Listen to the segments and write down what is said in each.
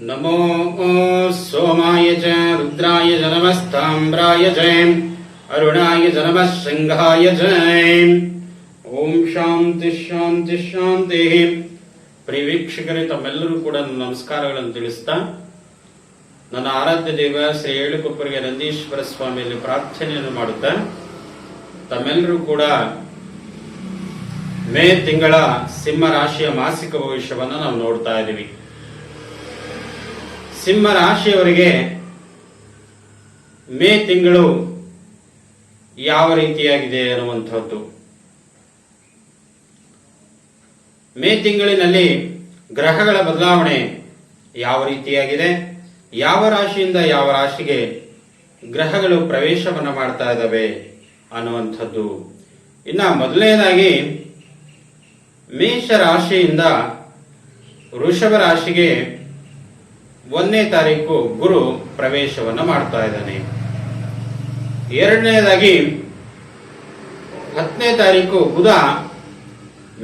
नमो सोमाय च रुद्राय च नमस्ताम्राय च अरुणाय च नमः सिंहाय च ಓಂ ಶಾಂತಿ ಶಾಂತಿ ಶಾಂತಿ ಪ್ರಿಯ ವೀಕ್ಷಕರೇ ತಮ್ಮೆಲ್ಲರೂ ಕೂಡ ನನ್ನ ನಮಸ್ಕಾರಗಳನ್ನು ತಿಳಿಸ್ತಾ ನನ್ನ ಆರಾಧ್ಯ ದೇವ ಶ್ರೀ ಏಳುಕೊಪ್ಪರಿಗೆ ನಂದೀಶ್ವರ ಸ್ವಾಮಿಯಲ್ಲಿ ಪ್ರಾರ್ಥನೆಯನ್ನು ಮಾಡುತ್ತಾ ತಮ್ಮೆಲ್ಲರೂ ಕೂಡ ಮೇ ತಿಂಗಳ ಸಿಂಹ ರಾಶಿಯ ಮಾಸಿಕ ಭವಿಷ್ಯವನ್ನು ನಾವು ನೋಡ್ತಾ ಇದ್ದೀವಿ ಸಿಂಹ ರಾಶಿಯವರಿಗೆ ಮೇ ತಿಂಗಳು ಯಾವ ರೀತಿಯಾಗಿದೆ ಅನ್ನುವಂಥದ್ದು. ಮೇ ತಿಂಗಳಿನಲ್ಲಿ ಗ್ರಹಗಳ ಬದಲಾವಣೆ ಯಾವ ರೀತಿಯಾಗಿದೆ? ಯಾವ ರಾಶಿಯಿಂದ ಯಾವ ರಾಶಿಗೆ ಗ್ರಹಗಳು ಪ್ರವೇಶವನ್ನು ಮಾಡ್ತಾ ಇದ್ದಾವೆ ಅನ್ನುವಂಥದ್ದು. ಇನ್ನು ಮೊದಲನೇದಾಗಿ ಮೇಷ ರಾಶಿಯಿಂದ ವೃಷಭ ರಾಶಿಗೆ ಒಂದನೇ ತಾರೀಕು ಗುರು ಪ್ರವೇಶವನ್ನು ಮಾಡ್ತಾ ಇದ್ದಾನೆ. ಎರಡನೇದಾಗಿ, ಹತ್ತನೇ ತಾರೀಕು ಬುಧ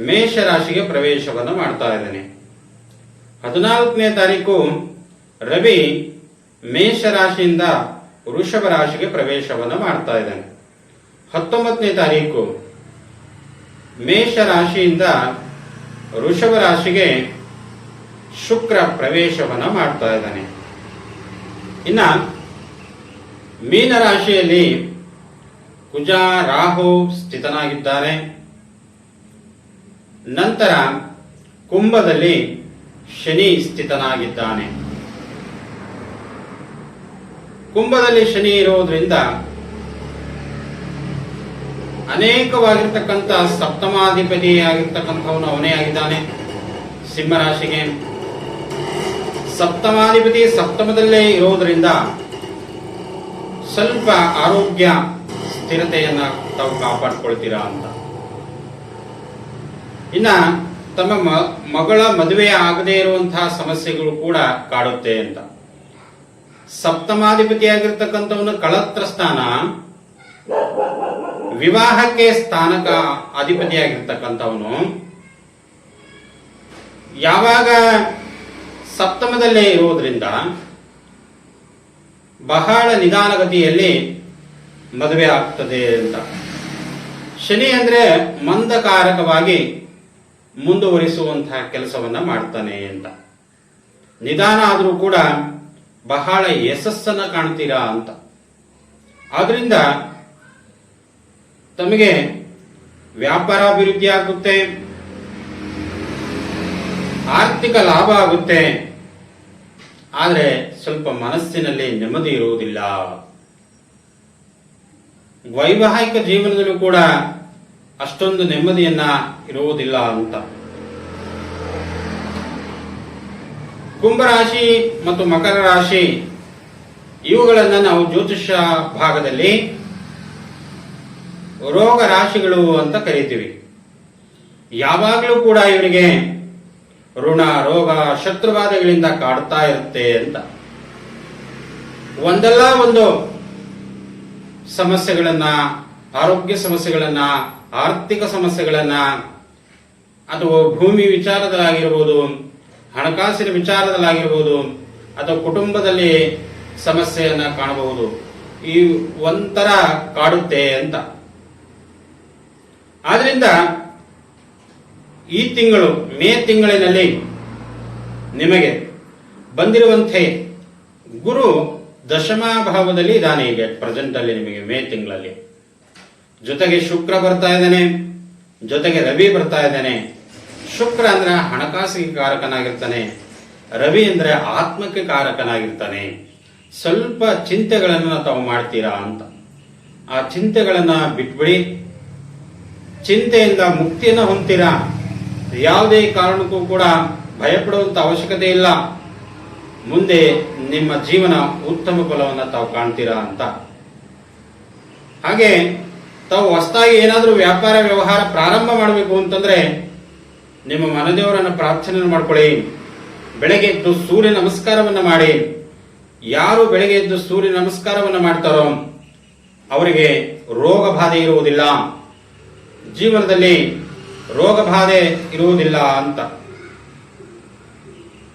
ಮೇಷ ರಾಶಿಗೆ ಪ್ರವೇಶವನ್ನು ಮಾಡ್ತಾ ಇದ್ದಾನೆ. ಹದಿನಾಲ್ಕನೇ ತಾರೀಕು ರವಿ ಮೇಷ ರಾಶಿಯಿಂದ ವೃಷಭ ರಾಶಿಗೆ ಪ್ರವೇಶವನ್ನು ಮಾಡ್ತಾ ಇದ್ದಾನೆ. ಹತ್ತೊಂಬತ್ತನೇ ತಾರೀಕು ಮೇಷ ರಾಶಿಯಿಂದ ವೃಷಭ ರಾಶಿಗೆ ಶುಕ್ರ ಪ್ರವೇಶವನ್ನ ಮಾಡ್ತಾ ಇದ್ದಾನೆ. ಇನ್ನ ಮೀನ ರಾಶಿಯಲ್ಲಿ ಕುಜ ರಾಹು ಸ್ಥಿತನಾಗಿದ್ದಾರೆ. ನಂತರ ಕುಂಭದಲ್ಲಿ ಶನಿ ಸ್ಥಿತನಾಗಿದ್ದಾನೆ. ಕುಂಭದಲ್ಲಿ ಶನಿ ಇರುವುದರಿಂದ ಅನೇಕವಾಗಿರ್ತಕ್ಕಂಥ ಸಪ್ತಮಾಧಿಪತಿ ಆಗಿರ್ತಕ್ಕಂಥವನು ಅವನೇ ಆಗಿದ್ದಾನೆ. ಸಿಂಹರಾಶಿಗೆ ಸಪ್ತಮಾಧಿಪತಿ ಸಪ್ತಮದಲ್ಲೇ ಇರೋದರಿಂದ ಸ್ವಲ್ಪ ಆರೋಗ್ಯ ಸ್ಥಿರತೆಯನ್ನ ತಾವು ಕಾಪಾಡ್ಕೊಳ್ತೀರಾ ಅಂತ. ಇನ್ನ ತಮ್ಮ ಮಗಳ ಮದುವೆ ಆಗದೇ ಇರುವಂತಹ ಸಮಸ್ಯೆಗಳು ಕೂಡ ಕಾಡುತ್ತೆ ಅಂತ. ಸಪ್ತಮಾಧಿಪತಿಯಾಗಿರ್ತಕ್ಕಂಥವನು ಕಳತ್ರ ಸ್ಥಾನ, ವಿವಾಹಕ್ಕೆ ಸ್ಥಾನಕ ಅಧಿಪತಿಯಾಗಿರ್ತಕ್ಕಂಥವನು. ಯಾವಾಗ ಸಪ್ತಮದಲ್ಲೇ ಇರುವುದರಿಂದ ಬಹಳ ನಿಧಾನಗತಿಯಲ್ಲಿ ಮದುವೆ ಆಗ್ತದೆ ಅಂತ. ಶನಿ ಅಂದ್ರೆ ಮಂದಕಾರಕವಾಗಿ ಮುಂದುವರಿಸುವಂತಹ ಕೆಲಸವನ್ನ ಮಾಡ್ತಾನೆ ಅಂತ. ನಿಧಾನ ಆದರೂ ಕೂಡ ಬಹಳ ಯಶಸ್ಸನ್ನ ಕಾಣ್ತೀರಾ ಅಂತ. ಆದ್ರಿಂದ ತಮಗೆ ವ್ಯಾಪಾರ ಅಭಿವೃದ್ಧಿ ಆಗುತ್ತೆ, ಆರ್ಥಿಕ ಲಾಭ ಆಗುತ್ತೆ ಆದರೆ ಸ್ವಲ್ಪ ಮನಸ್ಸಿನಲ್ಲಿ ನೆಮ್ಮದಿ ಇರುವುದಿಲ್ಲ. ವೈವಾಹಿಕ ಜೀವನದಲ್ಲೂ ಕೂಡ ಅಷ್ಟೊಂದು ನೆಮ್ಮದಿಯನ್ನ ಇರುವುದಿಲ್ಲ ಅಂತ. ಕುಂಭರಾಶಿ ಮತ್ತು ಮಕರ ರಾಶಿ, ಇವುಗಳನ್ನ ನಾವು ಜ್ಯೋತಿಷ್ಯ ಭಾಗದಲ್ಲಿ ರೋಗ ರಾಶಿಗಳು ಅಂತ ಕರೀತೀವಿ. ಯಾವಾಗಲೂ ಕೂಡ ಇವರಿಗೆ ಋಣ ರೋಗ ಶತ್ರುಬಾಧೆಗಳಿಂದ ಕಾಡ್ತಾ ಇರುತ್ತೆ ಅಂತ. ಒಂದಲ್ಲ ಒಂದು ಸಮಸ್ಯೆಗಳನ್ನ, ಆರೋಗ್ಯ ಸಮಸ್ಯೆಗಳನ್ನ, ಆರ್ಥಿಕ ಸಮಸ್ಯೆಗಳನ್ನ, ಅಥವಾ ಭೂಮಿ ವಿಚಾರದಲ್ಲಾಗಿರ್ಬೋದು, ಹಣಕಾಸಿನ ವಿಚಾರದಲ್ಲಾಗಿರ್ಬೋದು, ಅಥವಾ ಕುಟುಂಬದಲ್ಲಿ ಸಮಸ್ಯೆಯನ್ನ ಕಾಣಬಹುದು. ಈ ಒಂಥರ ಕಾಡುತ್ತೆ ಅಂತ. ಆದ್ರಿಂದ ಈ ತಿಂಗಳು ಮೇ ತಿಂಗಳಿನಲ್ಲಿ ನಿಮಗೆ ಬಂದಿರುವಂತೆ ಗುರು ದಶಮಾಭಾವದಲ್ಲಿ ಇದ್ದಾನೆ ಈಗ ಪ್ರೆಸೆಂಟ್ ಅಲ್ಲಿ ನಿಮಗೆ ಮೇ ತಿಂಗಳಲ್ಲಿ. ಜೊತೆಗೆ ಶುಕ್ರ ಬರ್ತಾ ಇದ್ದಾನೆ. ಜೊತೆಗೆ ರವಿ ಬರ್ತಾ ಇದ್ದಾನೆ. ಶುಕ್ರ ಅಂದ್ರೆ ಹಣಕಾಸಿಗೆ ಕಾರಕನಾಗಿರ್ತಾನೆ. ರವಿ ಅಂದ್ರೆ ಆತ್ಮಕ್ಕೆ ಕಾರಕನಾಗಿರ್ತಾನೆ. ಸ್ವಲ್ಪ ಚಿಂತೆಗಳನ್ನ ತಾವು ಮಾಡ್ತೀರಾ ಅಂತ. ಆ ಚಿಂತೆಗಳನ್ನ ಬಿಟ್ಬಿಡಿ. ಚಿಂತೆಯಿಂದ ಮುಕ್ತಿಯನ್ನು ಹೊಂದ್ತೀರಾ? ಯಾವುದೇ ಕಾರಣಕ್ಕೂ ಕೂಡ ಭಯಪಡುವಂಥ ಅವಶ್ಯಕತೆ ಇಲ್ಲ. ಮುಂದೆ ನಿಮ್ಮ ಜೀವನ ಉತ್ತಮ ಫಲವನ್ನು ತಾವು ಕಾಣ್ತೀರಾ ಅಂತ. ಹಾಗೆ ತಾವು ಹೊಸದಾಗಿ ಏನಾದರೂ ವ್ಯಾಪಾರ ವ್ಯವಹಾರ ಪ್ರಾರಂಭ ಮಾಡಬೇಕು ಅಂತಂದ್ರೆ ನಿಮ್ಮ ಮನದೇವರನ್ನು ಪ್ರಾರ್ಥನೆ ಮಾಡ್ಕೊಳ್ಳಿ. ಬೆಳಗ್ಗೆ ಎದ್ದು ಸೂರ್ಯ ನಮಸ್ಕಾರವನ್ನು ಮಾಡಿ. ಯಾರು ಬೆಳಗ್ಗೆ ಎದ್ದು ಸೂರ್ಯ ನಮಸ್ಕಾರವನ್ನು ಮಾಡ್ತಾರೋ ಅವರಿಗೆ ರೋಗ ಬಾಧೆ ಇರುವುದಿಲ್ಲ. ಜೀವನದಲ್ಲಿ ರೋಗ ಬಾಧೆ ಇರುವುದಿಲ್ಲ ಅಂತ.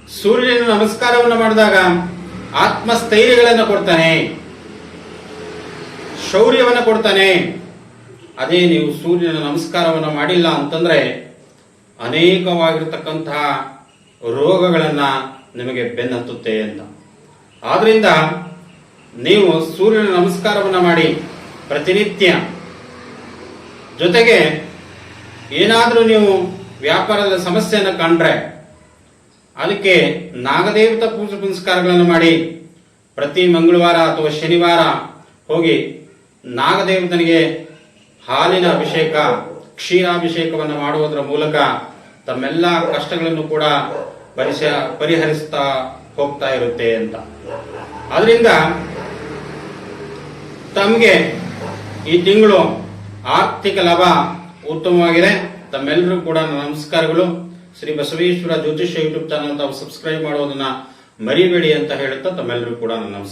ಸೂರ್ಯನ ನಮಸ್ಕಾರವನ್ನು ಮಾಡಿದಾಗ ಆತ್ಮಸ್ಥೈರ್ಯಗಳನ್ನು ಕೊಡ್ತಾನೆ. ಶೌರ್ಯವನ್ನು ಕೊಡ್ತಾನೆ. ಅದೇ ನೀವು ಸೂರ್ಯನ ನಮಸ್ಕಾರವನ್ನು ಮಾಡಿಲ್ಲ ಅಂತಂದ್ರೆ ಅನೇಕವಾಗಿರ್ತಕ್ಕಂತಹ ರೋಗಗಳನ್ನ ನಿಮಗೆ ಬೆನ್ನತ್ತುತ್ತೆ ಅಂತ. ಆದ್ರಿಂದ ನೀವು ಸೂರ್ಯನ ನಮಸ್ಕಾರವನ್ನು ಮಾಡಿ ಪ್ರತಿನಿತ್ಯ ಜೊತೆಗೆ ಏನಾದರೂ ನೀವು ವ್ಯಾಪಾರದ ಸಮಸ್ಯೆಯನ್ನು ಕಂಡ್ರೆ ಅದಕ್ಕೆ ನಾಗದೇವತಾ ಪೂಜೆ ಪುನಸ್ಕಾರಗಳನ್ನು ಮಾಡಿ ಪ್ರತಿ ಮಂಗಳವಾರ ಅಥವಾ ಶನಿವಾರ ಹೋಗಿ ನಾಗದೇವತನಿಗೆ ಹಾಲಿನ ಅಭಿಷೇಕ, ಕ್ಷೀರಾಭಿಷೇಕವನ್ನು ಮಾಡುವುದರ ಮೂಲಕ ತಮ್ಮೆಲ್ಲ ಕಷ್ಟಗಳನ್ನು ಕೂಡ ಪರಿಸ ಪರಿಹರಿಸ್ತಾ ಹೋಗ್ತಾ ಇರುತ್ತೆ ಅಂತ. ಅದರಿಂದ ತಮಗೆ ಈ ತಿಂಗಳು ಆರ್ಥಿಕ ಲಾಭ ಉತ್ತಮವಾಗಿದೆ. ತಮ್ಮೆಲ್ಲರೂ ಕೂಡ ನಮಸ್ಕಾರಗಳು. ಶ್ರೀ ಬಸವೇಶ್ವರ ಜ್ಯೋತಿಷ್ಯ ಯೂಟ್ಯೂಬ್ ಚಾನಲ್ ತಾವು ಸಬ್ಸ್ಕ್ರೈಬ್ ಮಾಡೋದನ್ನ ಮರಿಬೇಡಿ ಅಂತ ಹೇಳುತ್ತಾ ತಮ್ಮೆಲ್ಲರೂ ಕೂಡ ನಮಸ್ಕಾರ